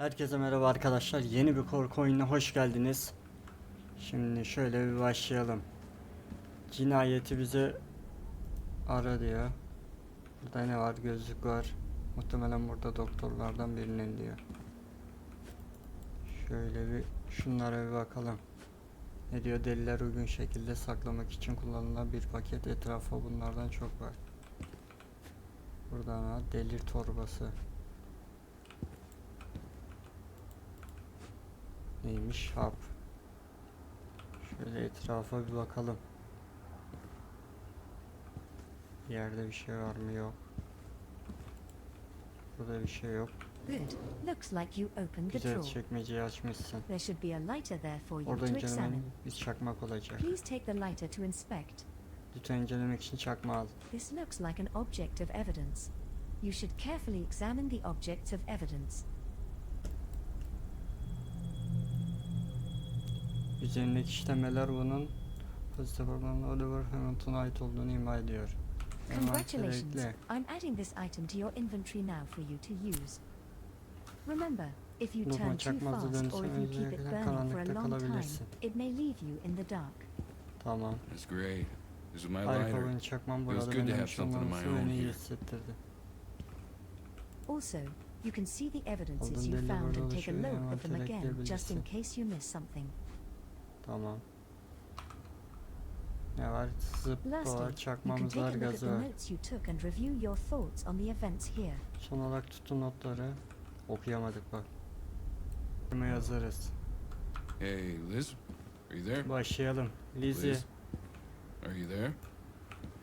Herkese merhaba arkadaşlar. Yeni bir korku oyununa hoş geldiniz. Şimdi şöyle bir başlayalım. Cinayeti bize ara diyor. Burada ne var? Gözlük var. Muhtemelen burada doktorlardan birinin diyor. Şöyle bir şunlara bir bakalım. Ne diyor? Deliller uygun şekilde saklamak için kullanılan bir paket etrafa bunlardan çok var. Burada ne? Delil torbası. Neymiş? Hap. Şöyle etrafa bir bakalım. Bir yerde bir şey var mı? Yok. Burada bir şey yok. Good. Looks like you opened the Güzel drawer. çekmeceyi açmışsın. There should be a lighter there for you to examine. bir çakmak olacak. Please take the lighter to inspect. Lütfen incelemek için çakma al. This looks like an object of evidence. You should carefully examine the objects of evidence. Üzerindeki işlemeler bunun pozitif olan Oliver Hamilton'a ait olduğunu ima ediyor. Congratulations. I'm adding this item to your inventory now for you to use. Remember, if you turn too fast or if you keep it burning for a long time, it may leave you in the dark. Tamam. That's great. This is my lighter. Feels burada good to have something of my own here. Also, you can see the evidences you found and take a look at them again just in case you miss something. Tamam. Ne var? Zıp var, Lastly, you can çakmamız take a var, look at gazı the var. notes you took and review your thoughts on the events here. Son olarak tutun notları. Okuyamadık bak. Bunu yazarız. Hey, Liz? Are you there? Başlayalım. Lizzie. Liz? Are you there?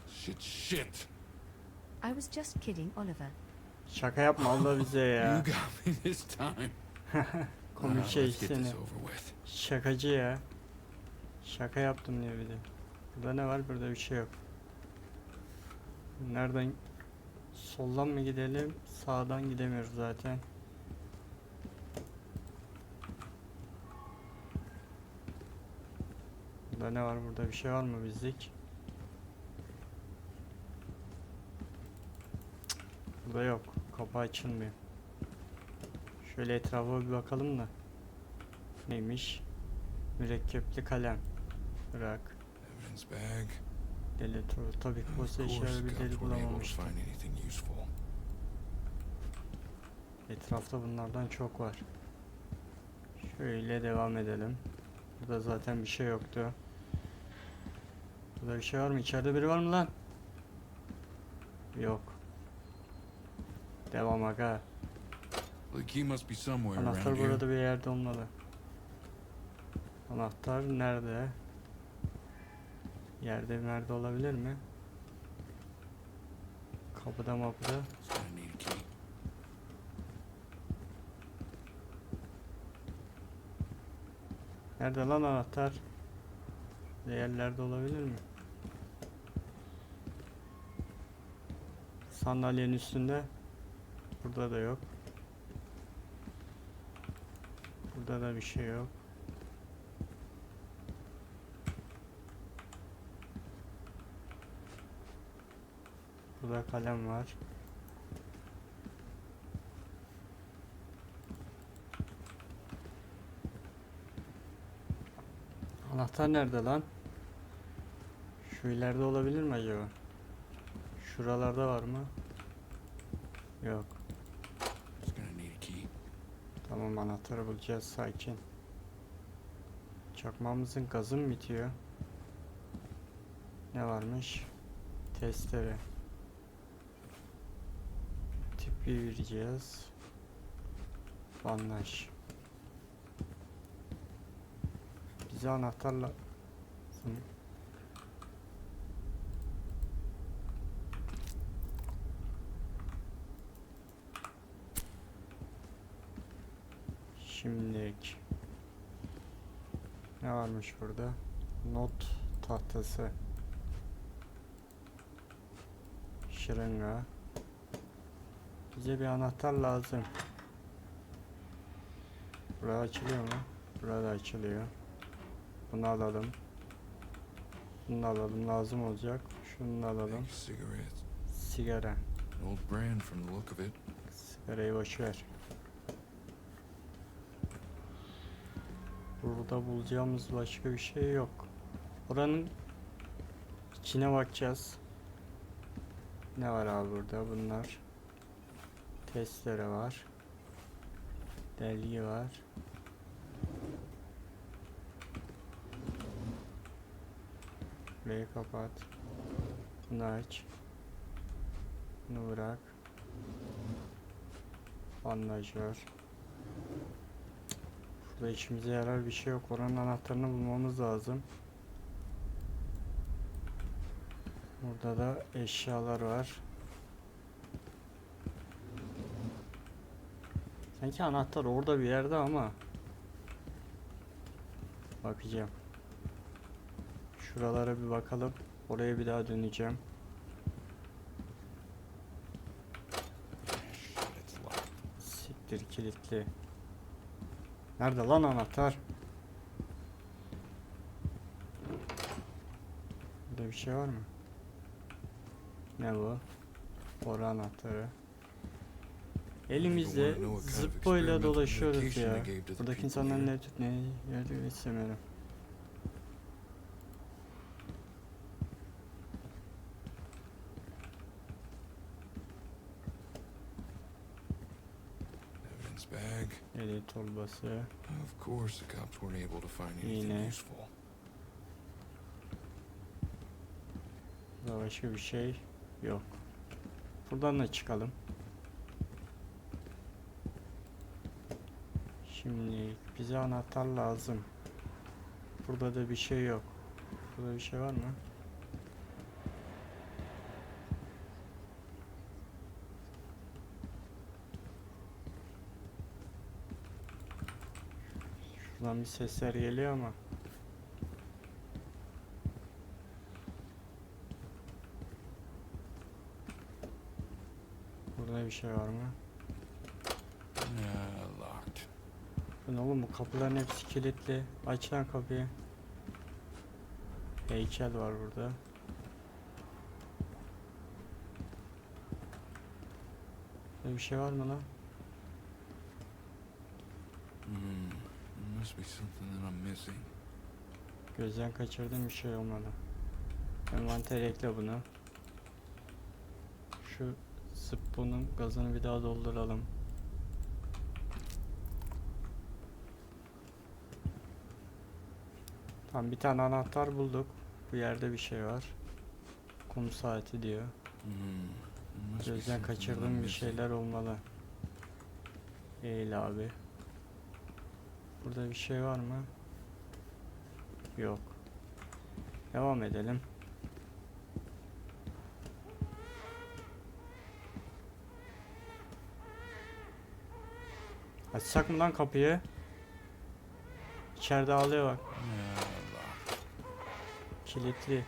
Shit, shit! I was just kidding, Oliver. Şaka yapma Allah bize You ya. got me this time. Komik Now, şey let's get seni. this over with. Şakacı ya. Şaka yaptım diye bir de. Burada ne var? Burada bir şey yok. Nereden? Soldan mı gidelim? Sağdan gidemiyoruz zaten. Burada ne var? Burada bir şey var mı bizlik? Burada yok. Kapı açılmıyor. Şöyle etrafa bir bakalım da. Neymiş? Mürekkepli kalem. Bırak. Deli turu. Tabii ki course, işareti bir deli bulamamıştım. Etrafta bunlardan çok var. Şöyle devam edelim. Burada zaten bir şey yoktu. Burada bir şey var mı? İçeride biri var mı lan? Yok. Devam aga. Anahtar burada bir yerde olmalı. Anahtar nerede? Yerde bir nerede olabilir mi? Kapıda mapıda. Nerede lan anahtar? Bir Yerlerde olabilir mi? Sandalyenin üstünde. Burada da yok. Burada da bir şey yok. Burada kalem var. Anahtar nerede lan? Şu ileride olabilir mi acaba? Şuralarda var mı? Yok. Tamam anahtarı bulacağız sakin. Çakmağımızın gazı mı bitiyor? Ne varmış? Testere. Bir vereceğiz. Bandaj. Bize anahtarla. Şimdilik ne varmış burada? Not tahtası. Şırınga. Bize bir anahtar lazım. Burası açılıyor mu? Burada açılıyor. Bunu alalım. Bunu alalım. Lazım olacak. Şunu alalım. Sigara. An old brand from the look of it. Sigarayı boş ver. Burada bulacağımız başka bir şey yok. Oranın içine bakacağız. Ne var abi burada? Bunlar testere var. Delgi var. Burayı kapat. Bunu aç. Bunu bırak. Bandaj var. Burada işimize yarar bir şey yok. Oranın anahtarını bulmamız lazım. Burada da eşyalar var. Sanki anahtar orada bir yerde ama bakacağım. Şuralara bir bakalım. Oraya bir daha döneceğim. Siktir kilitli. Nerede lan anahtar? Burada bir şey var mı? Ne bu? Boru anahtarı. Elimizde zıppoyla dolaşıyoruz ya. Buradaki insanların ne tut ne yerde istemiyorum. Evidence bag. Eli torbası. Of course, the cops weren't able to find anything useful. Başka bir şey yok. Buradan da çıkalım. Şimdi bize anahtar lazım. Burada da bir şey yok. Burada bir şey var mı? Şuradan bir sesler geliyor ama. Burada bir şey var mı? Yeah, locked. Bu ne oğlum bu kapıların hepsi kilitli. Aç lan kapıyı. Heykel var burada. Burada bir şey var mı lan? Hmm. Must be something that I'm missing. Gözden kaçırdığım bir şey olmalı. Envanter ekle bunu. Şu zıpponun gazını bir daha dolduralım. Tamam bir tane anahtar bulduk. Bu yerde bir şey var. Kum saati diyor. Hmm. Gözden kaçırdığım bir şeyler olmalı. Eğil abi. Burada bir şey var mı? Yok. Devam edelim. Açsak mı lan kapıyı? İçeride ağlıyor bak. Kilitli.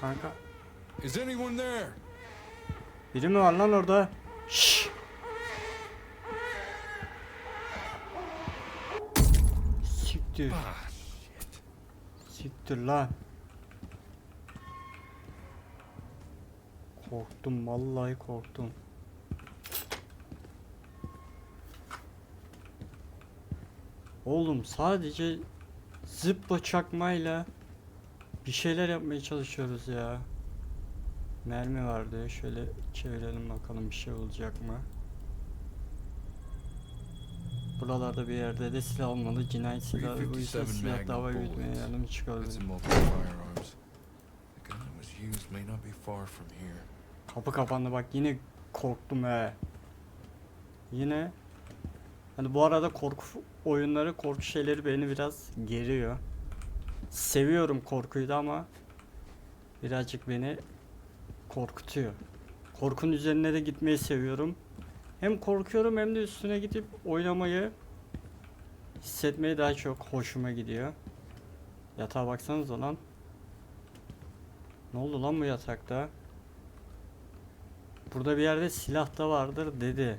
Kanka Is anyone there? biri mi var lan orada? Şşş. Siktir. Ah. Siktir lan. Korktum vallahi korktum. Oğlum sadece zıpla çakmayla bir şeyler yapmaya çalışıyoruz ya. Mermi vardı. Şöyle çevirelim bakalım bir şey olacak mı? Buralarda bir yerde de silah olmalı. Cinayet silahı bu yüzden 357 silah dava yürütmeye yardım çıkabilir. Kapı kapandı bak yine korktum he. Yine hani bu arada korku oyunları, korku şeyleri beni biraz geriyor. Seviyorum korkuyu da ama birazcık beni korkutuyor. Korkunun üzerine de gitmeyi seviyorum. Hem korkuyorum hem de üstüne gidip oynamayı hissetmeyi daha çok hoşuma gidiyor. Yatağa baksanıza lan. Ne oldu lan bu yatakta? Burada bir yerde silah da vardır dedi.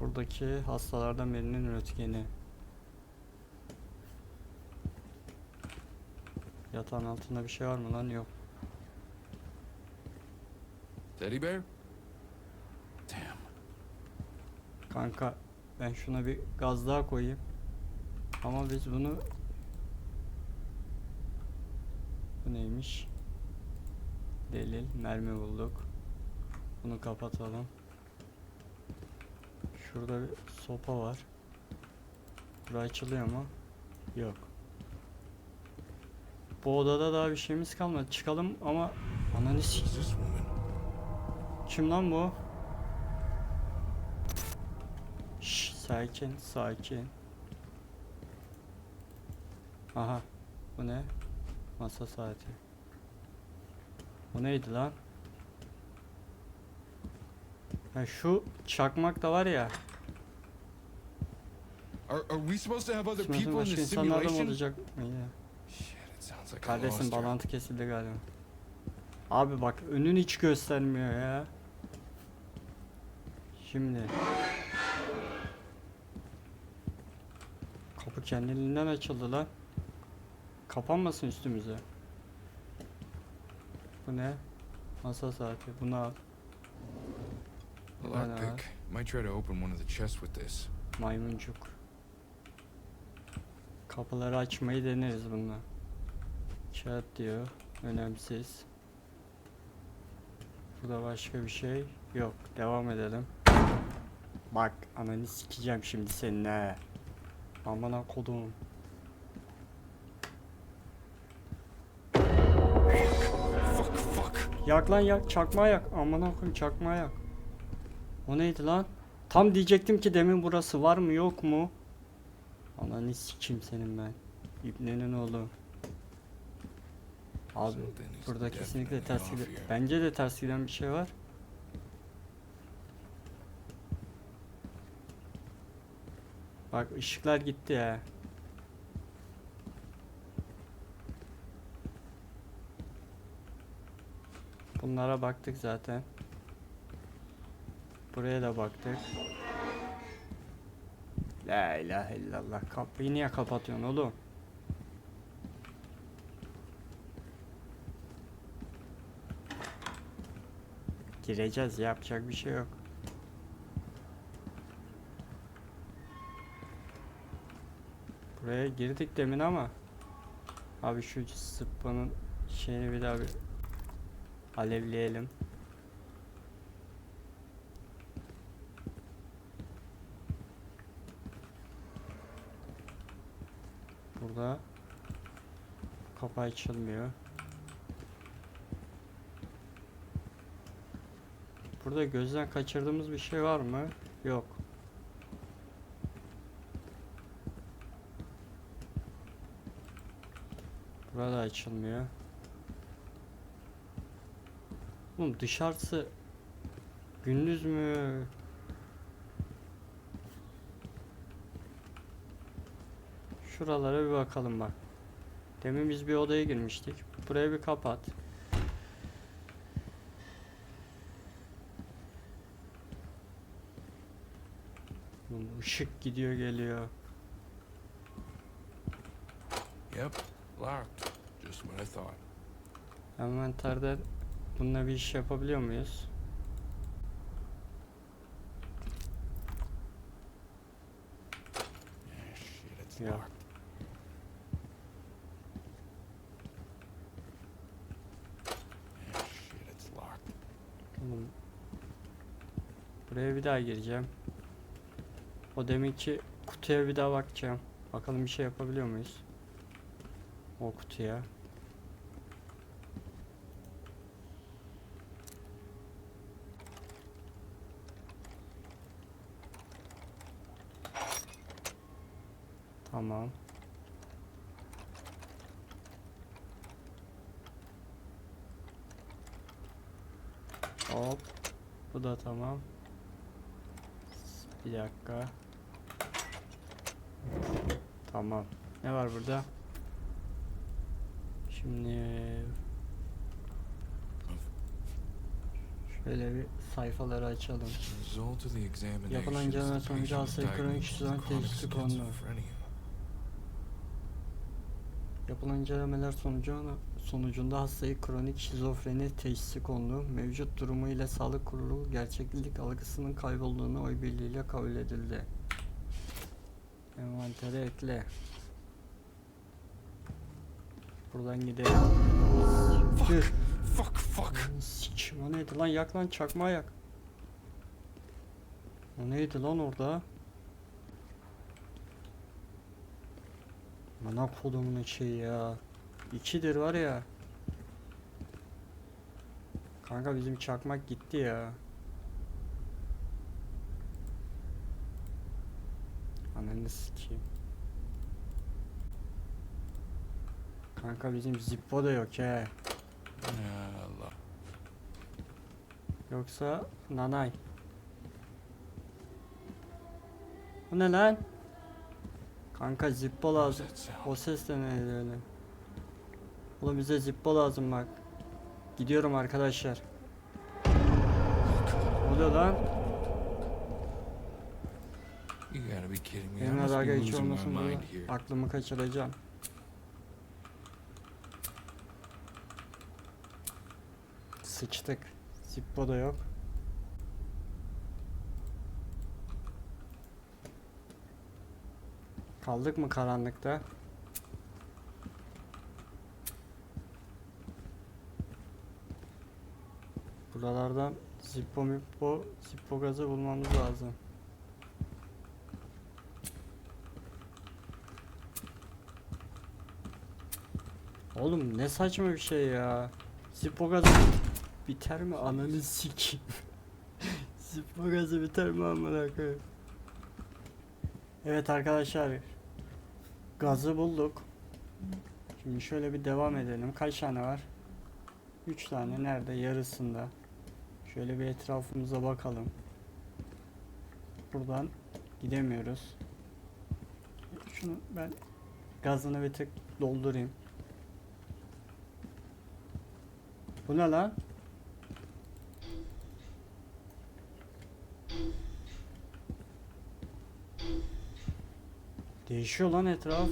Buradaki hastalardan birinin röntgeni. Yatağın altında bir şey var mı lan? Yok. Teddy bear? Kanka ben şuna bir gaz daha koyayım. Ama biz bunu Bu neymiş? Delil, mermi bulduk. Bunu kapatalım. Şurada bir sopa var. Bura açılıyor mu? Yok. Bu odada daha bir şeyimiz kalmadı. Çıkalım ama ananı? Kim lan bu? Şş, sakin, sakin. Aha, bu ne? Masa saati. Bu neydi lan? Ha şu çakmak da var ya. Are, are we supposed to have other people in mı simulation? olacak like I Kardeşim bağlantı kesildi galiba. Abi bak önün hiç göstermiyor ya. Şimdi. Kapı kendiliğinden açıldı lan. Kapanmasın üstümüze. Bu ne? Masa saati. Bunu al. Lockpick. Might try to open one of the chests with this. Maymuncuk. Kapıları açmayı deneriz bununla. Chat diyor. Önemsiz. Burada başka bir şey yok. Devam edelim. Bak ananı sikeceğim şimdi seninle. Amına kodum. Fuck, fuck. Yak lan yak. Çakma yak. Amına koyayım çakma yak. O neydi lan? Tam diyecektim ki demin burası var mı yok mu? Ananı sikeyim senin ben. İbnenin oğlu. Abi burada kesinlikle ters giden. Bence de ters giden bir şey var. Bak ışıklar gitti ya. Bunlara baktık zaten. Buraya da baktık. La ilahe illallah. Kapıyı niye kapatıyorsun oğlum? Gireceğiz yapacak bir şey yok. Buraya girdik demin ama Abi şu sıppanın şeyini bir daha bir alevleyelim. Burada kapı açılmıyor. Burada gözden kaçırdığımız bir şey var mı? Yok. Burada açılmıyor. Oğlum dışarısı gündüz mü? Şuralara bir bakalım bak. Demin biz bir odaya girmiştik. Buraya bir kapat. Işık gidiyor geliyor. Yep, locked. Just what I thought. Envanterde bununla bir iş yapabiliyor muyuz? Yeah, shit, it's locked. Oğlum. Buraya bir daha gireceğim. O deminki kutuya bir daha bakacağım. Bakalım bir şey yapabiliyor muyuz? O kutuya. Tamam. Hop. Bu da tamam. Bir dakika. Tamam. Ne var burada? Şimdi şöyle bir sayfaları açalım. Yapılan inceleme sonucu hastayı kronik şizofren teşhisi schizophrenia. Yapılan incelemeler sonucu sonucunda hastayı kronik şizofreni teşhisi kondu. Mevcut durumu ile sağlık kurulu gerçeklik algısının kaybolduğunu oy birliğiyle kabul edildi. Envantere ekle. Buradan gidelim. Fuck. Fuck, fuck. Sikim o neydi lan yak lan çakma yak. O neydi lan orada? Bana kodumun şey ya. İkidir var ya. Kanka bizim çakmak gitti ya. Ananı sikeyim. Kanka bizim Zippo da yok he. Ya Allah. Yoksa nanay. Bu ne lan? Kanka zippo lazım. O ses de neydi öyle? Oğlum bize zippo lazım bak. Gidiyorum arkadaşlar. Ne oluyor lan? Benimle dalga my olmasın here. Aklımı kaçıracağım. Sıçtık. Zippo da yok. Kaldık mı karanlıkta? Buralardan Zippo Mippo Zippo gazı bulmamız lazım. Oğlum ne saçma bir şey ya. Zippo gazı biter mi ananı sikeyim. Zippo gazı biter mi amına koyayım. Evet arkadaşlar. Gazı bulduk. Şimdi şöyle bir devam edelim. Kaç tane var? 3 tane nerede? Yarısında. Şöyle bir etrafımıza bakalım. Buradan gidemiyoruz. Şunu ben gazını bir tık doldurayım. Bu ne lan? Değişiyor lan etraf.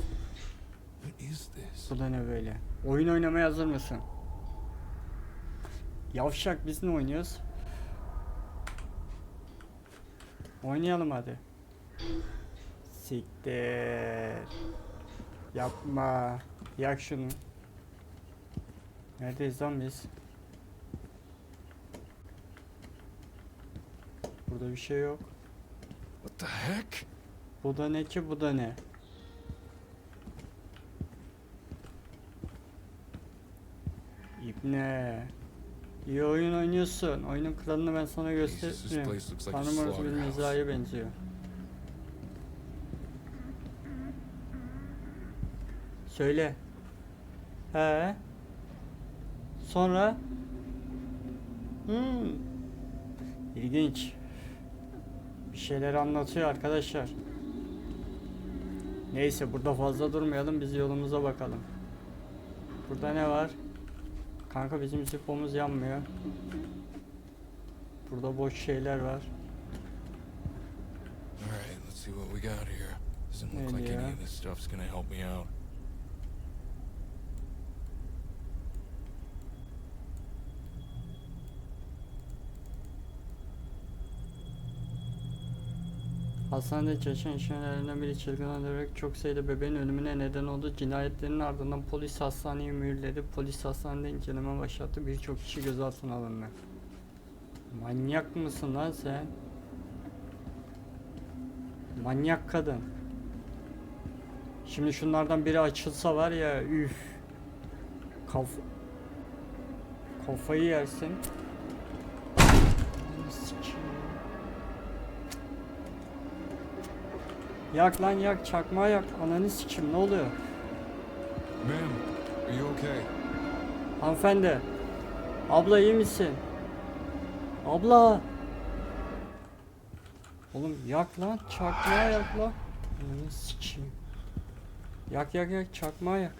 Bu da ne böyle? Oyun oynamaya hazır mısın? Yavşak biz ne oynuyoruz? Oynayalım hadi. Siktir. Yapma. Yak şunu. Neredeyiz lan biz? Burada bir şey yok. What the heck? Bu da ne ki bu da ne? İbne. İyi oyun oynuyorsun. Oyunun kralını ben sana gösteririm. place looks like a Tanrım orası bir mezraya benziyor. Söyle. He. Sonra? Hmm. İlginç. Bir şeyler anlatıyor arkadaşlar. Neyse burada fazla durmayalım biz yolumuza bakalım. Burada ne var? Kanka bizim zipomuz yanmıyor. Burada boş şeyler var. Alright, let's see what we got here. Doesn't look like any of this stuff's gonna help me out. Hastanede çalışan işverenlerinden biri çılgın öldürerek çok sayıda bebeğin ölümüne neden oldu. Cinayetlerin ardından polis hastaneyi mühürledi. Polis hastanede inceleme başlattı. Birçok kişi gözaltına alındı. Manyak mısın lan sen? Manyak kadın. Şimdi şunlardan biri açılsa var ya üf. Kaf Kafayı yersin. Sikeyim. Yak lan yak çakma yak ananı sikim ne oluyor? Ma'am, are you okay? Hanımefendi. Abla iyi misin? Abla. Oğlum yak lan çakma yak lan. Ananı sikeyim. Yak yak yak çakma yak.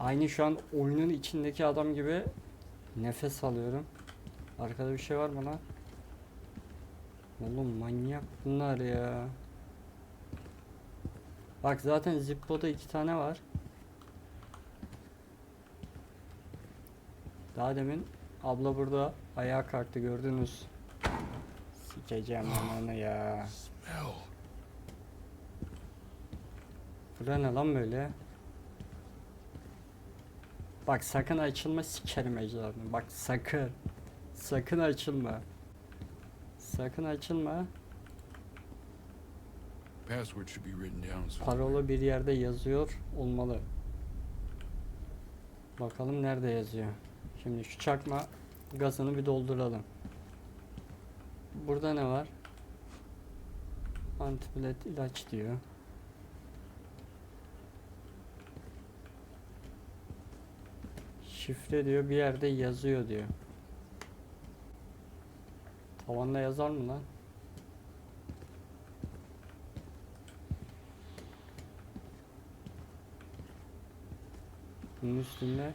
Aynı şu an oyunun içindeki adam gibi nefes alıyorum. Arkada bir şey var mı lan? Oğlum manyak bunlar ya. Bak zaten Zippo'da iki tane var. Daha demin abla burada ayağa kalktı gördünüz. Sikeceğim ananı ya. Bura ne lan böyle? Bak sakın açılma sikerim ecdadını. Bak sakın. Sakın açılma. Sakın açılma. Password should be written down somewhere. Parola bir yerde yazıyor olmalı. Bakalım nerede yazıyor. Şimdi şu çakma gazını bir dolduralım. Burada ne var? Antipilet ilaç diyor. Şifre diyor bir yerde yazıyor diyor. Tavanda yazar mı lan? Bunun üstünde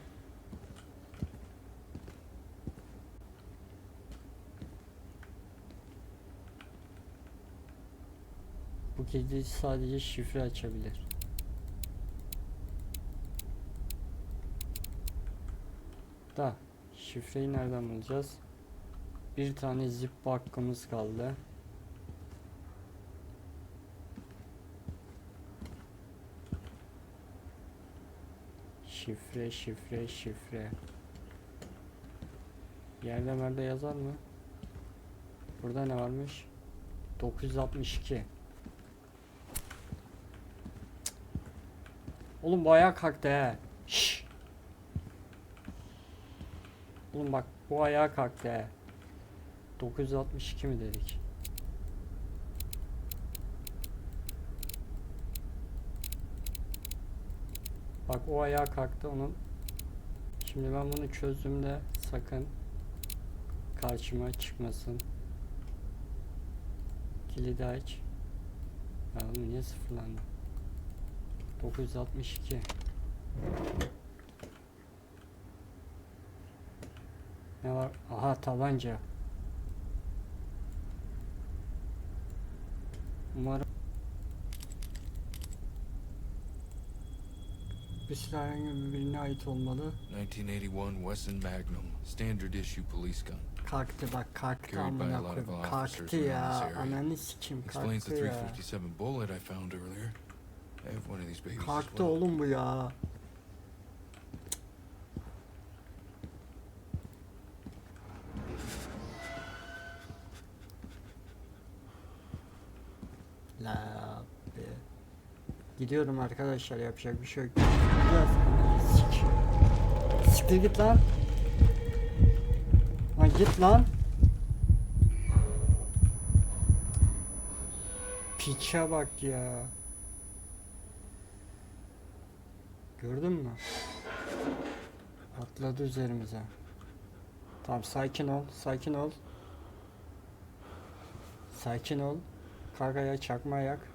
Bu kedi sadece şifre açabilir. Da şifreyi nereden bulacağız? Bir tane zip hakkımız kaldı. Şifre, şifre, şifre. Yerde merde yazar mı? Burada ne varmış? 962. Cık. Oğlum bu ayağa kalktı he. Şşş. Oğlum bak bu ayağa kalktı. 962 mi dedik? Bak o ayağa kalktı onun. Şimdi ben bunu çözdüğümde sakın karşıma çıkmasın. Kilidi aç. Ya oğlum niye sıfırlandı? 962. Ne var? Aha tabanca. Umarım silah herhangi birine ait olmalı. 1981 Wesson Magnum, standard issue police gun. Kalktı bak kalktı amına koyayım. Kalktı ya. Ananı sikim Explains the kalktı ya. 357 bullet I found earlier. I have one of these babies as Kalktı oğlum bu ya. La be. Gidiyorum arkadaşlar yapacak bir şey yok. Siktir git lan. Lan git lan. Piçe bak ya. Gördün mü? Atladı üzerimize. Tamam sakin ol, sakin ol. Sakin ol. Kalk ayağa, çakma ayak.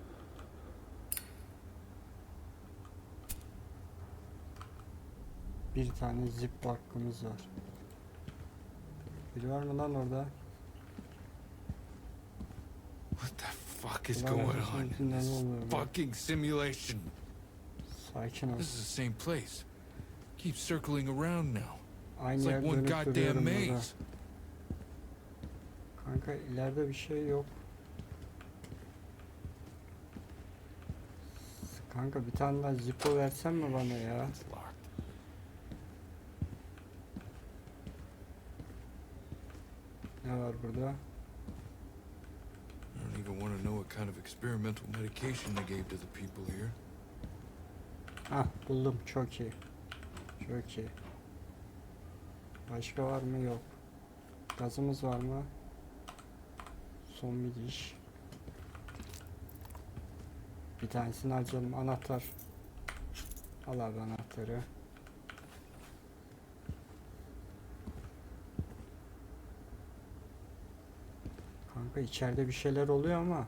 Bir tane zip hakkımız var. Biri var mı lan orada? What the fuck is Ulan going on? içinden This olmuyor bu. fucking simulation. Sakin ol. This is the same place. Keep circling around now. Aynı It's like yer one dönüp goddamn duruyorum burada. maze. Kanka ileride bir şey yok. Kanka bir tane daha Zippo versen mi bana ya? It's locked. Ne var burada? I don't even want to know what kind of experimental medication they gave to the people here. Ah buldum çok iyi. Çok iyi. Başka var mı? Yok. Gazımız var mı? Son bir diş. Bir tanesini harcayalım. Anahtar. Al abi anahtarı. Kanka içeride bir şeyler oluyor ama.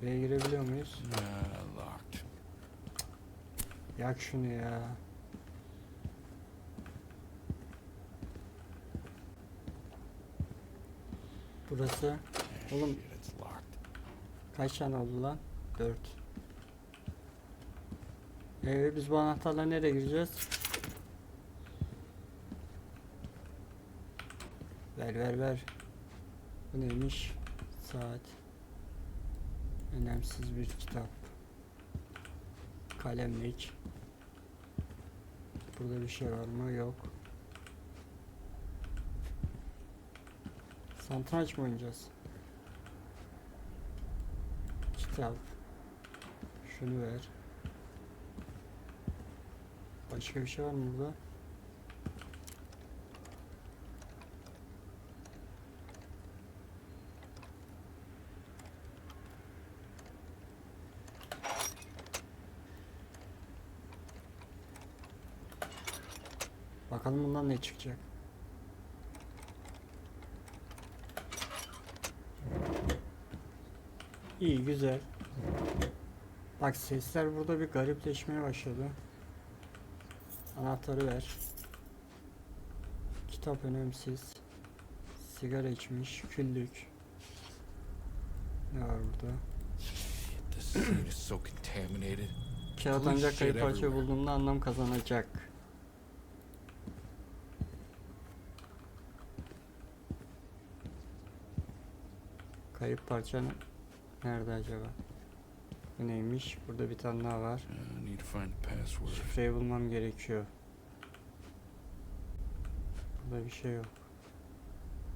Buraya girebiliyor muyuz? Yak şunu ya. Burası Oğlum-. Kaç tane oldu lan? 4. Ee, biz bu anahtarla nereye gireceğiz? Ver ver ver. Bu neymiş? Saat. Önemsiz bir kitap. Kalemlik. Burada bir şey var mı? Yok. Satranç mı oynayacağız? Kitap. Şunu ver. Başka bir şey var mı burada? Bakalım bundan ne çıkacak. İyi güzel. Bak sesler burada bir garipleşmeye başladı. Anahtarı ver. Kitap önemsiz. Sigara içmiş. Küllük. Ne var burada? Kağıt ancak kayıp parça bulduğumda anlam kazanacak. Kayıp parça ne- nerede acaba? Bu neymiş? Burada bir tane daha var. Şifreyi bulmam gerekiyor. Burada bir şey yok.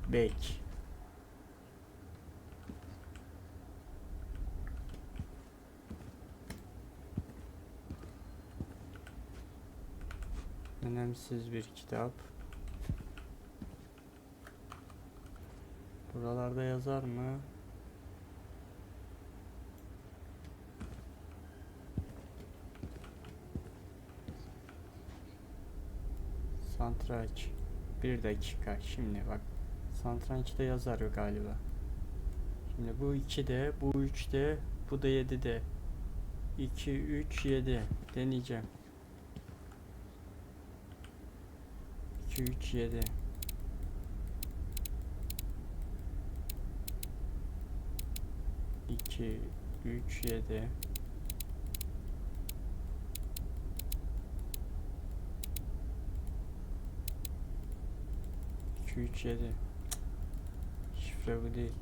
Bek. Önemsiz bir kitap. Buralarda yazar mı? Satranç. Bir dakika. Şimdi bak. Satrançta yazar yok galiba. Şimdi bu 2'de, bu 3'de, bu da 7'de. 2, 3, 7. Deneyeceğim. 2, 3, 7. İki, üç, yedi. İki, üç, yedi. Şifre bu değil.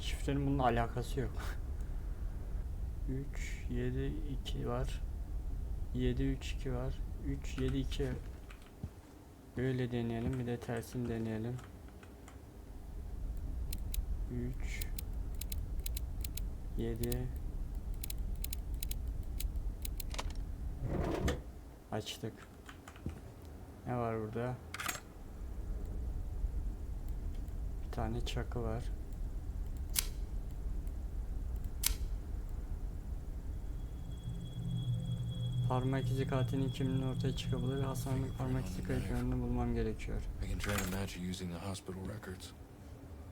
Şifrenin bununla alakası yok. 3, 7, 2 var. 7, 3, 2 var. 3, 7, 2. Böyle deneyelim. Bir de tersini deneyelim. 3, 7. Açtık. Ne var burada? Bir tane çakı var. Parmak izi katilinin kimliğini ortaya çıkabilir. Hastanın parmak izi kayıtlarını bulmam gerekiyor. I can train a magic using the hospital records.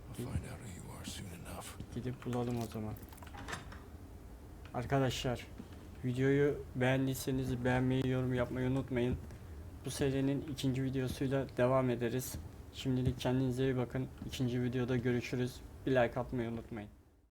I'll find out who you are soon enough. Gidip bulalım o zaman. Arkadaşlar videoyu beğendiyseniz beğenmeyi, yorum yapmayı unutmayın. Bu serinin ikinci videosuyla devam ederiz. Şimdilik kendinize iyi bakın. İkinci videoda görüşürüz. Bir like atmayı unutmayın.